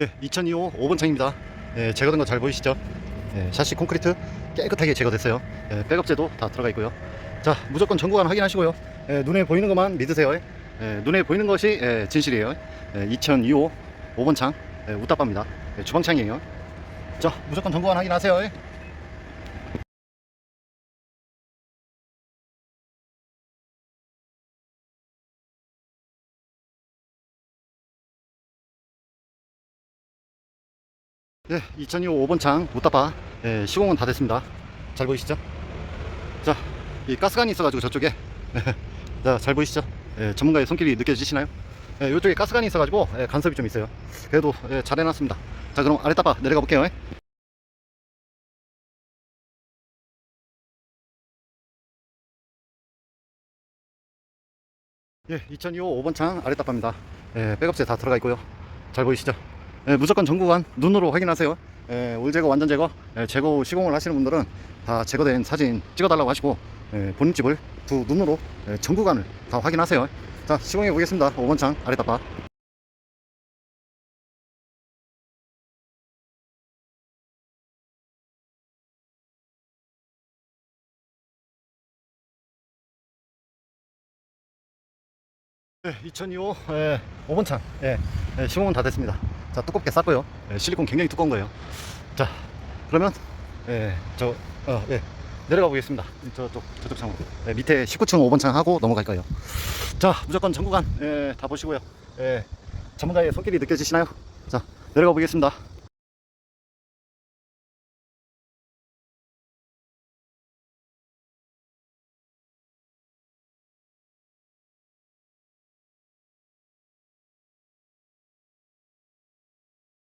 네, 2025 5번 창입니다. 예, 제거된 거 잘 보이시죠? 예, 샤시 콘크리트 깨끗하게 제거됐어요. 예, 백업제도 다 들어가 있고요. 자, 무조건 전구간 확인하시고요. 예, 눈에 보이는 것만 믿으세요. 예, 눈에 보이는 것이 예, 진실이에요. 예, 2025 5번 창 예, 우따빠입니다. 예, 주방창이에요. 자, 무조건 전구간 확인하세요. 네, 2025 5번 창 우따빠 예, 시공은 다 됐습니다. 잘 보이시죠? 자, 이 가스관이 있어가지고 저쪽에 자, 잘 보이시죠? 예, 전문가의 손길이 느껴지시나요? 예, 이쪽에 가스관이 있어가지고 예, 간섭이 좀 있어요. 그래도 예, 잘 해놨습니다. 자, 그럼 아래 따빠 내려가 볼게요. 예. 예, 2025 5번 창 아래 따빠입니다. 예, 백업재 다 들어가 있고요. 잘 보이시죠? 예, 무조건 전구간 눈으로 확인하세요. 예, 올 제거 완전 제거, 예, 제거 후 시공을 하시는 분들은 다 제거된 사진 찍어달라고 하시고 예, 본집을 두 눈으로 예, 전구간을 다 확인하세요. 자, 시공해 보겠습니다. 5번 창 아래 따빠. 네, 2025 예, 5번 창 예, 예, 시공은 다 됐습니다. 자 두껍게 쌌고요. 예, 실리콘 굉장히 두꺼운 거예요. 자 그러면 예, 저 어, 예, 내려가 보겠습니다. 저쪽 저쪽 창으로 예, 밑에 19층 5번 창 하고 넘어갈까요? 자 무조건 전구간 예, 다 보시고요. 예, 전문가의 손길이 느껴지시나요? 자 내려가 보겠습니다.